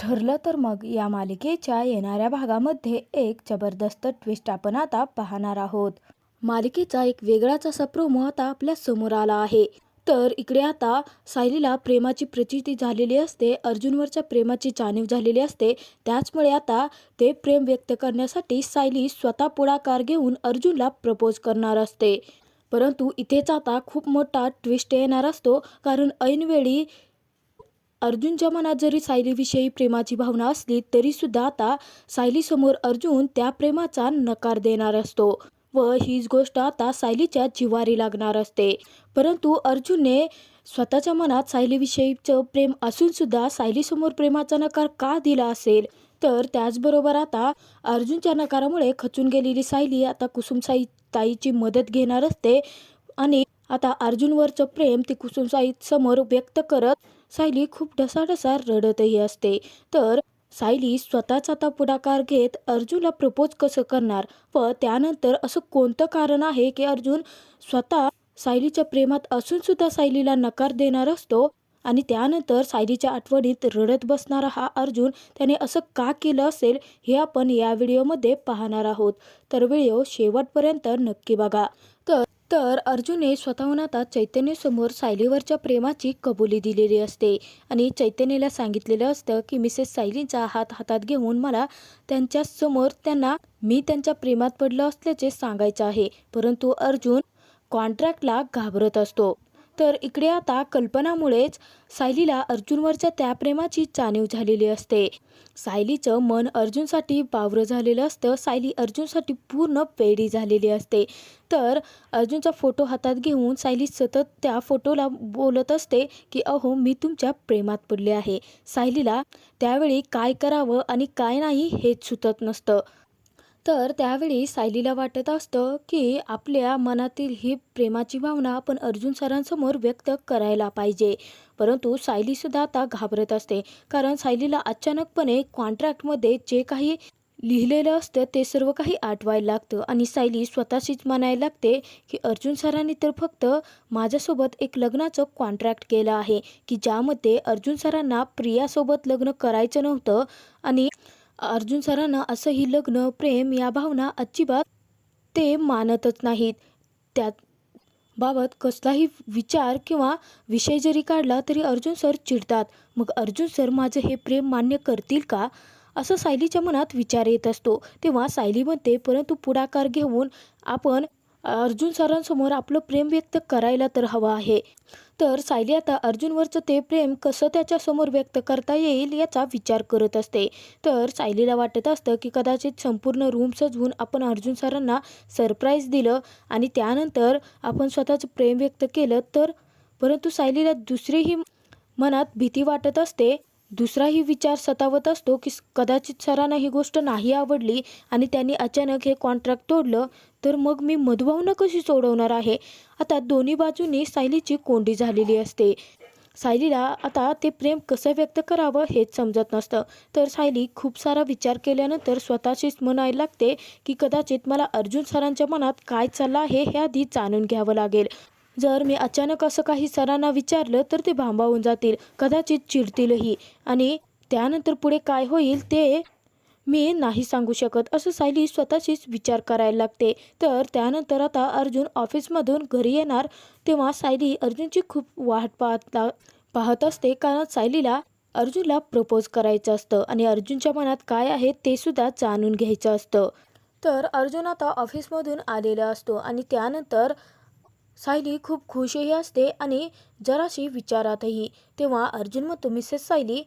ठरलं तर मग या मालिकेच्या येणाऱ्या भागामध्ये एक जबरदस्त ट्विस्ट आपण आता पाहणार आहोत. मालिकेचा एक वेगळाच असा प्रोमो आता आपल्यासमोर आला आहे. तर इकडे आता सायलीला प्रेमाची प्रचिती झालेली असते अर्जुनवरच्या प्रेमाची जाणीव झालेली असते. त्याचमुळे आता ते प्रेम व्यक्त करण्यासाठी सायली स्वतः पुढाकार घेऊन अर्जुनला प्रपोज करणार असते. परंतु इथेच आता खूप मोठा ट्विस्ट येणार असतो कारण ऐनवेळी अर्जुनच्या मनात जरी सायलीविषयी प्रेमाची भावना असली तरीसुद्धा आता सायलीसमोर अर्जुन त्या प्रेमाचा नकार देणार असतो व हीच गोष्ट आता सायलीच्या जिवारी लागणार असते. परंतु अर्जुनने स्वतःच्या मनात सायलीविषयीचं प्रेम असूनसुद्धा सायलीसमोर प्रेमाचा नकार का दिला असेल? तर त्याचबरोबर आता अर्जुनच्या नकारामुळे खचून गेलेली सायली आता कुसुमसाई ताईची मदत घेणार असते आणि आता अर्जुनवरचं प्रेम ती कुसुमसाई समोर व्यक्त करत सायली खूप ढसाढसा रडतही असते. तर सायली स्वतःच आता पुढाकार घेत अर्जुनला प्रपोज कसं करणार? व त्यानंतर असं कोणतं कारण आहे की अर्जुन स्वतः सायलीच्या प्रेमात असून सुद्धा सायलीला नकार देणार असतो? आणि त्यानंतर सायलीच्या आठवणीत रडत बसणारा हा अर्जुन त्याने असं का केलं असेल हे आपण या व्हिडिओमध्ये पाहणार आहोत. तर व्हिडिओ शेवटपर्यंत नक्की बघा. तर अर्जुने अर्जुनने स्वतःहून आता चैतन्यसमोर सायलीवरच्या प्रेमाची कबुली दिलेली असते. आणि चैतन्यला सांगितलेलं असतं की मिसेस सायलीचा हात हातात घेऊन मला त्यांच्यासमोर त्यांना मी त्यांच्या प्रेमात पडलं असल्याचे सांगायचं आहे. परंतु अर्जुन कॉन्ट्रॅक्टला घाबरत असतो. तर इकडे आता कल्पनामुळेच सायलीला अर्जुनवरच्या त्या प्रेमाची जाणीव झालेली असते. सायलीचं मन अर्जुनसाठी बावरं झालेलं असतं. सायली अर्जुनसाठी पूर्ण पेढी झालेली असते. तर अर्जुनचा फोटो हातात घेऊन सायली सतत त्या फोटोला बोलत असते की अहो मी तुमच्या प्रेमात पडले आहे. सायलीला त्यावेळी काय करावं आणि काय नाही हेच सुचत नसतं. तर त्यावेळी सायलीला वाटत असतं की आपल्या मनातील ही प्रेमाची भावना आपण अर्जुन सरांसमोर व्यक्त करायला पाहिजे. परंतु सायलीसुद्धा आता घाबरत असते. कारण सायलीला अचानकपणे कॉन्ट्रॅक्टमध्ये जे काही लिहिलेलं असतं ते सर्व काही आठवायला लागतं. आणि सायली स्वतःशीच म्हणायला लागते की अर्जुन सरांनी तर फक्त माझ्यासोबत एक लग्नाचं कॉन्ट्रॅक्ट केलं आहे. की ज्यामध्ये अर्जुन सरांना प्रियासोबत लग्न करायचं नव्हतं. आणि अर्जुन सरांना असं ही लग्न प्रेम या भावना अजिबात ते मानतच नाहीत. त्यात बाबत कसलाही विचार किंवा विषय जरी काढला तरी अर्जुन सर चिडतात. मग अर्जुन सर माझं हे प्रेम मान्य करतील का? असं सायलीच्या मनात विचार येत असतो. तेव्हा सायली म्हणते परंतु पुढाकार घेऊन आपण अर्जुन सरांसमोर आपलं प्रेम व्यक्त करायला तर हवं आहे. तर सायली आता अर्जुनवरचं ते प्रेम कसं त्याच्यासमोर व्यक्त करता येईल याचा विचार करत असते. तर सायलीला वाटत असतं की कदाचित संपूर्ण रूम सजवून आपण अर्जुन सरांना सरप्राईज दिलं आणि त्यानंतर आपण स्वतःचं प्रेम व्यक्त केलं तर? परंतु सायलीला दुसरीही मनात भीती वाटत असते. दुसराही विचार सतावत असतो की कदाचित सरांना ही गोष्ट नाही आवडली आणि त्यांनी अचानक हे कॉन्ट्रॅक्ट तोडलं तर मग मी मधुभावना कशी सोडवणार आहे? आता दोन्ही बाजूंनी सायलीची कोंडी झालेली असते. सायलीला आता ते प्रेम कसं व्यक्त करावं हेच समजत नसतं. तर सायली खूप सारा विचार केल्यानंतर स्वतःशीच म्हणायला लागते की कदाचित मला अर्जुन सरांच्या मनात काय चाललं आहे हे आधी जाणून घ्यावं लागेल. जर मी अचानक असं काही सरांना विचारलं तर ते भांबावून जातील कदाचित चिडतीलही. आणि त्यानंतर पुढे काय होईल ते मी नाही सांगू शकत असं सायली स्वतःशीच विचार करायला लागते. तर त्यानंतर आता अर्जुन ऑफिसमधून घरी येणार तेव्हा सायली अर्जुनची खूप वाट पाहत पाहत असते. कारण सायलीला अर्जुनला प्रपोज करायचं असतं आणि अर्जुनच्या मनात काय आहे ते सुद्धा जाणून घ्यायचं असतं. तर अर्जुन आता ऑफिसमधून आलेला असतो आणि त्यानंतर सायली खूप खुशही असते आणि जराशी विचारातही. तेव्हा अर्जुन म्हणतो मिसेस सायली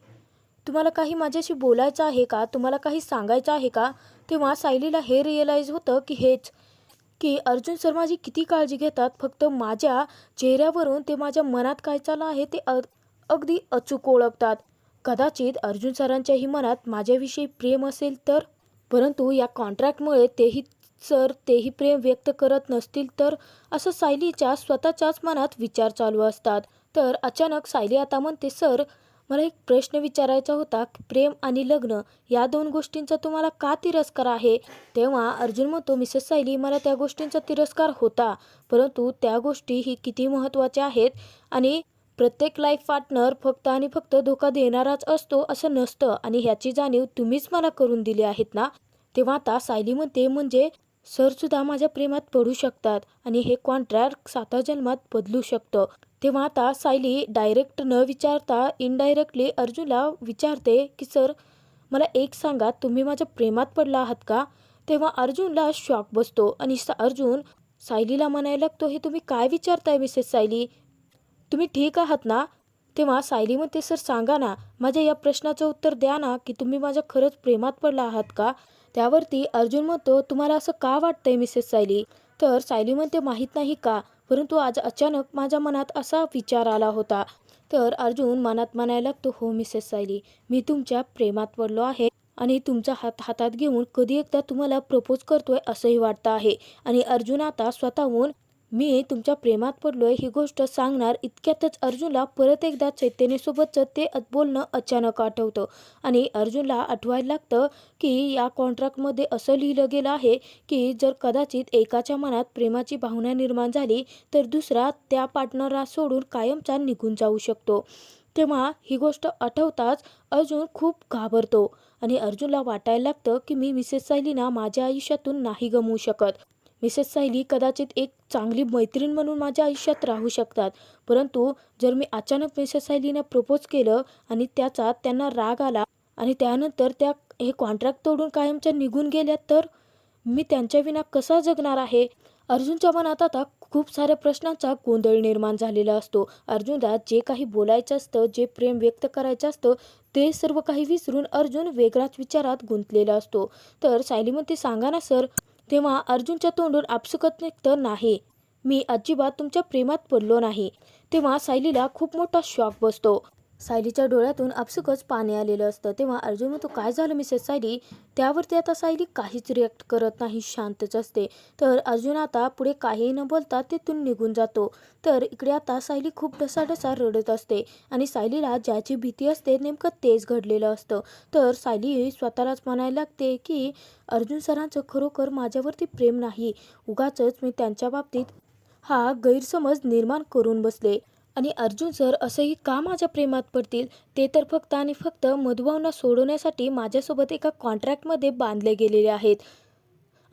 तुम्हाला काही माझ्याशी बोलायचं आहे का? तुम्हाला काही सांगायचं आहे का? तेव्हा सायलीला हे रिअलाईज होतं की हेच की अर्जुन सर माझी किती काळजी घेतात फक्त माझ्या चेहऱ्यावरून ते माझ्या मनात काय चाललं आहे ते अगदी अचूक ओळखतात. कदाचित अर्जुन सरांच्याही मनात माझ्याविषयी प्रेम असेल तर? परंतु या कॉन्ट्रॅक्टमुळे तेही सर तेही प्रेम व्यक्त करत नसतील तर असं सायलीच्या स्वतःच्याच मनात विचार चालू असतात. तर अचानक सायली आता म्हणते सर मला एक प्रश्न विचारायचा होता. प्रेम आणि लग्न या दोन गोष्टींचा तुम्हाला का तिरस्कार आहे? तेव्हा अर्जुन म्हणतो मिसेस सायली मला त्या गोष्टींचा तिरस्कार होता परंतु त्या गोष्टी ही किती महत्त्वाच्या आहेत आणि प्रत्येक लाईफ पार्टनर फक्त आणि फक्त धोका देणाराच असतो असं नसतं आणि ह्याची जाणीव तुम्हीच मला करून दिली आहेत ना? तेव्हा आता सायली म्हणते म्हणजे सरसुद्धा माझ्या प्रेमात पडू शकतात आणि हे कॉन्ट्रॅक्ट साता जन्मात बदलू शकतं. तेव्हा आता सायली डायरेक्ट न विचारता इनडायरेक्टली अर्जुनला विचारते की सर मला एक सांगा तुम्ही माझ्या प्रेमात पडला आहात का? तेव्हा अर्जुनला शॉक बसतो आणि सा अर्जुन सायलीला म्हणायला लागतो हे तुम्ही काय विचारताय मिसेस सायली? तुम्ही ठीक आहात ना? तेव्हा सायली म्हणते सर सांगा ना माझ्या या प्रश्नाचं उत्तर द्या ना की तुम्ही माझ्या खरंच प्रेमात पडला आहात का? त्यावरती अर्जुन म्हणतो तुम्हाला असं का वाटतंय मिसेस सायली? तर सायली म्हणते माहीत नाही का परंतु आज अचानक माझ्या मनात असा विचार आला होता. तर अर्जुन मनात म्हणायला लागतो हो मिसेस सायली मी तुमच्या प्रेमात पडलो आहे आणि तुमचा हात हातात घेऊन कधी एकदा तुम्हाला प्रपोज करतोय असंही वाटतं आहे. आणि अर्जुन आता स्वतःहून मी तुमच्या प्रेमात पडलोय ही गोष्ट सांगणार इतक्यातच अर्जुनला परत एकदा चैतन्यसोबतचं ते बोलणं अचानक आठवतं. आणि अर्जुनला आठवायला लागतं की या कॉन्ट्रॅक्टमध्ये असं लिहिलं गेलं आहे की जर कदाचित एकाच्या मनात प्रेमाची भावना निर्माण झाली तर दुसरा त्या पार्टनरला सोडून कायमचा निघून जाऊ शकतो. तेव्हा ही गोष्ट आठवताच अर्जुन खूप घाबरतो. आणि अर्जुनला वाटायला लागतं की मी मिसेस सायलीना माझ्या आयुष्यातून नाही गमवू शकत. मिसेस सायली कदाचित एक चांगली मैत्रीण म्हणून माझ्या आयुष्यात राहू शकतात. परंतु जर मी अचानक मिसेस सायलीनं प्रपोज केलं आणि त्याचा त्यांना राग आला आणि त्यानंतर त्या हे कॉन्ट्रॅक्ट तोडून कायमच्या निघून गेल्या तर मी त्यांच्या विना कसा जगणार आहे? अर्जुनच्या मनात आता खूप साऱ्या प्रश्नांचा गोंधळ निर्माण झालेला असतो. अर्जुनला जे काही बोलायचं असतं जे प्रेम व्यक्त करायचं असतं ते सर्व काही विसरून अर्जुन वेगळाच विचारात गुंतलेला असतो. तर सायली म्हणते सांगा ना सर तेव्हा अर्जुनच्या तोंडून आपसुकत निघतं नाही. मी अजिबात तुमच्या प्रेमात पडलो नाही. तेव्हा सायलीला खूप मोठा शॉक बसतो. सायलीच्या डोळ्यातून आपसुकच पाणी आलेलं असतं. तेव्हा अर्जुन म्हणतो काय झालं मिसेस सायली? त्यावरती आता सायली काहीच रिॲक्ट करत नाही शांतच असते. तर अर्जुन आता पुढे काही न बोलता तिथून निघून जातो. तर इकडे आता सायली खूप ढसाढसा रडत असते आणि सायलीला ज्याची भीती असते नेमकं तेच घडलेलं असतं. तर सायली स्वतःलाच म्हणायला लागते की अर्जुन सरांचं खरोखर माझ्यावरती प्रेम नाही. उगाचच मी त्यांच्या बाबतीत हा गैरसमज निर्माण करून बसले. आणि अर्जुन सर असंही का माझ्या प्रेमात पडतील? ते तर फक्त आणि फक्त मधुभावना सोडवण्यासाठी माझ्यासोबत एका कॉन्ट्रॅक्टमध्ये बांधले गेलेले आहेत.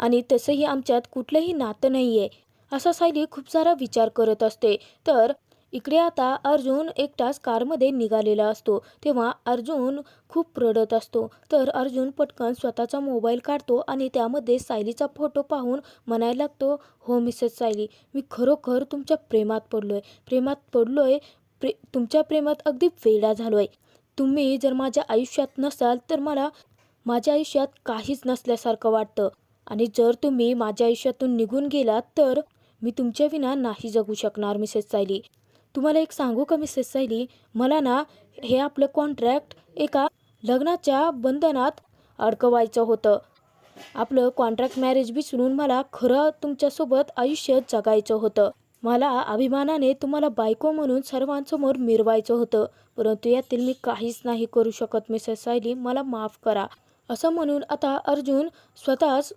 आणि तसंही आमच्यात कुठलंही नातं नाही आहे असा सायली खूप सारा विचार करत असते. तर इकडे आता अर्जुन एकटाच कारमध्ये निघालेला असतो. तेव्हा अर्जुन खूप रडत असतो. तर अर्जुन पटकन स्वतःचा मोबाईल काढतो आणि त्यामध्ये सायलीचा फोटो पाहून म्हणायला लागतो हो मिसेस सायली मी खरोखर तुमच्या प्रेमात पडलोय. प्रेमात पडलोय प्रे तुमच्या प्रेमात अगदी वेडा झालोय. तुम्ही जर माझ्या आयुष्यात नसाल तर मला माझ्या आयुष्यात काहीच नसल्यासारखं वाटतं. आणि जर तुम्ही माझ्या आयुष्यातून निघून गेलात तर मी तुमच्या विना नाही जगू शकणार मिसेस सायली. तुम्हाला एक सांगू का मिसेस सायली मला ना हे आपलं कॉन्ट्रॅक्ट एका लग्नाच्या बंधनात अडकवायचं होतं. आपलं कॉन्ट्रॅक्ट मॅरेज विसरून मला खरं तुमच्यासोबत आयुष्य जगायचं होतं. मला अभिमानाने तुम्हाला बायको म्हणून सर्वांसमोर मिरवायचं होतं. परंतु यातील मी काहीच नाही करू शकत मिसेस सायली मला माफ करा. असं म्हणून आता अर्जुन स्वतःच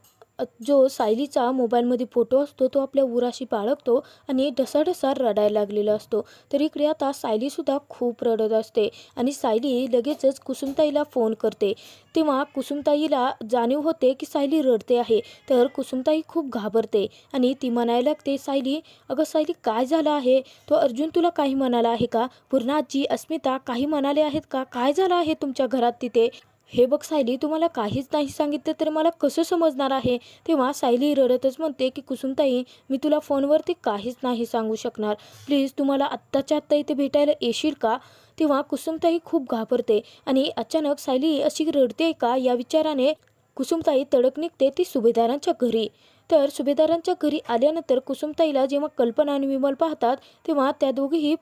जो सायलीचा मोबाईलमध्ये फोटो असतो तो आपल्या उराशी बाळगतो आणि ढसाढसा रडायला लागलेला असतो. तर इकडे आता सायलीसुद्धा खूप रडत असते आणि सायली लगेचच कुसुमताईला फोन करते. तेव्हा कुसुमताईला जाणीव होते की सायली रडते आहे. तर कुसुमताई खूप घाबरते आणि ती म्हणायला लागते सायली अगं सायली काय झालं आहे? तो अर्जुन तुला काही म्हणाला आहे का? पूर्णाजी अस्मिता काही म्हणाले आहेत का? काय झालं आहे तुमच्या घरात तिथे? हे बघ सायली तुम्हाला काहीच नाही सांगितलं तर मला कसं समजणार आहे? तेव्हा सायली रडतच म्हणते की कुसुमताई मी तुला फोनवरती काहीच नाही सांगू शकणार. प्लीज तुम्हाला आत्ताच्या आत्ता इथे भेटायला येशील का? तेव्हा कुसुमताई खूप घाबरते आणि अचानक सायली अशी रडते का या विचाराने कुसुमताई तडक निघते ती सुभेदारांच्या घरी. तर सुभेदारांच्या घरी आल्यानंतर कुसुमताईला जेव्हा कल्पना आणि विमल पाहतात तेव्हा त्या दोघीही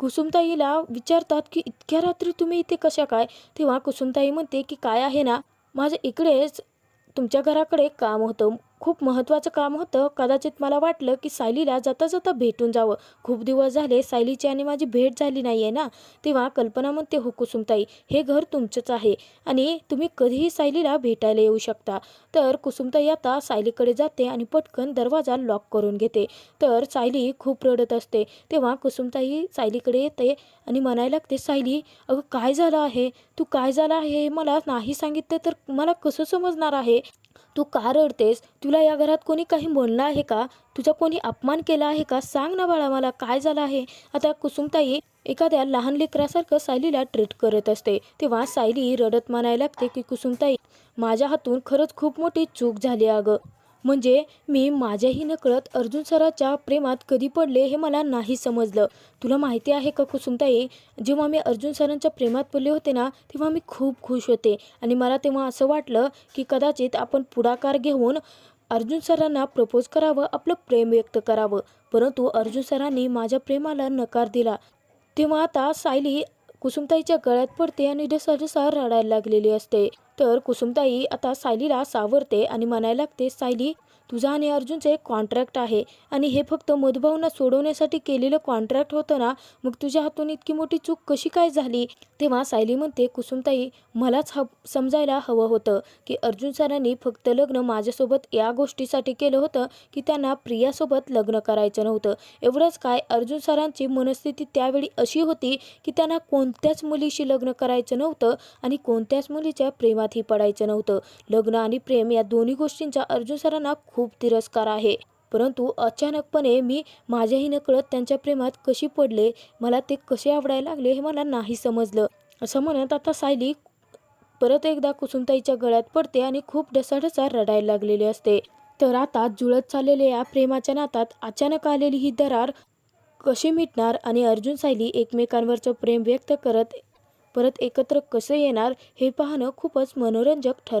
कुसुमताईला विचारतात की इतक्या रात्री तुम्ही इथे कशा काय? तेव्हा कुसुमताई म्हणते की काय आहे ना माझं इकडेच तुमच्या घराकडे काम होतं. खूप महत्त्वाचं काम होतं. कदाचित मला वाटलं की सायलीला जाता जाता भेटून जावं. खूप दिवस झाले सायलीची आणि माझी भेट झाली नाही आहे ना? तेव्हा कल्पना म्हणते हो कुसुमताई हे घर तुमचंच आहे आणि तुम्ही कधीही सायलीला भेटायला येऊ शकता. तर कुसुमताई आता सायलीकडे जाते आणि पटकन दरवाजा लॉक करून घेते. तर सायली खूप रडत असते. तेव्हा कुसुमताई सायलीकडे येते आणि म्हणायला लागते सायली अगं काय झालं आहे? तू काय झालं आहे हे मला नाही सांगितलं तर मला कसं समजणार आहे? तू का रडतेस? तुला या घरात कोणी काही बोललं आहे का? तुझा कोणी अपमान केला आहे का? सांग ना बाळा मला काय झालं आहे? आता कुसुमताई एखाद्या लहान लेकरासारखं सायलीला ट्रीट करत असते. तेव्हा सायली रडत म्हणायला लागते की कुसुमताई माझ्या हातून खरंच खूप मोठी चूक झाली अगं. म्हणजे मी माझ्याही नकळत अर्जुन सराच्या प्रेमात कधी पडले हे मला नाही समजलं. तुला माहिती आहे का कुसुमताई? जेव्हा मी अर्जुन सरांच्या प्रेमात पडले होते ना तेव्हा मी खूप खुश होते. आणि मला तेव्हा असं वाटलं की कदाचित आपण पुढाकार घेऊन अर्जुन सरांना प्रपोज करावं आपलं प्रेम व्यक्त करावं. परंतु अर्जुन सरांनी माझ्या प्रेमाला नकार दिला. तेव्हा आता सायली कुसुमताईच्या गळ्यात पडते आणि डसाडसा रडायला लागलेली असते. तर कुसुमताई आता सायलीला सावरते आणि म्हणायला लागते सायली तुझा आणि अर्जुनचं एक कॉन्ट्रॅक्ट आहे. आणि हे फक्त मधुभावना सोडवण्यासाठी केलेलं कॉन्ट्रॅक्ट होतं ना मग तुझ्या हातून इतकी मोठी चूक कशी काय झाली? तेव्हा सायली म्हणते कुसुमताई मलाच ह समजायला हवं होतं की अर्जुन सरांनी फक्त लग्न माझ्यासोबत या गोष्टीसाठी केलं होतं की त्यांना प्रियासोबत लग्न करायचं नव्हतं. एवढंच काय अर्जुन सरांची मनस्थिती त्यावेळी अशी होती की त्यांना कोणत्याच मुलीशी लग्न करायचं नव्हतं आणि कोणत्याच मुलीच्या प्रेमातही पडायचं नव्हतं. लग्न आणि प्रेम या दोन्ही गोष्टींचा अर्जुन सरांना खूप तिरस्कार आहे. परंतु अचानकपणे मी माझ्याही नकळत त्यांच्या प्रेमात कशी पडले मला ते कसे आवडायला लागले हे मला नाही समजलं. असं म्हणत आता सायली परत एकदा कुसुमताईच्या गळ्यात पडते आणि खूप ढसाढसा रडायला लागलेली असते. तर आता जुळत चाललेल्या या प्रेमाच्या नातात अचानक आलेली ही दरार कशी मिटणार आणि अर्जुन सायली एकमेकांवरचं प्रेम व्यक्त करत परत एकत्र कसे येणार हे पाहणं खूपच मनोरंजक ठर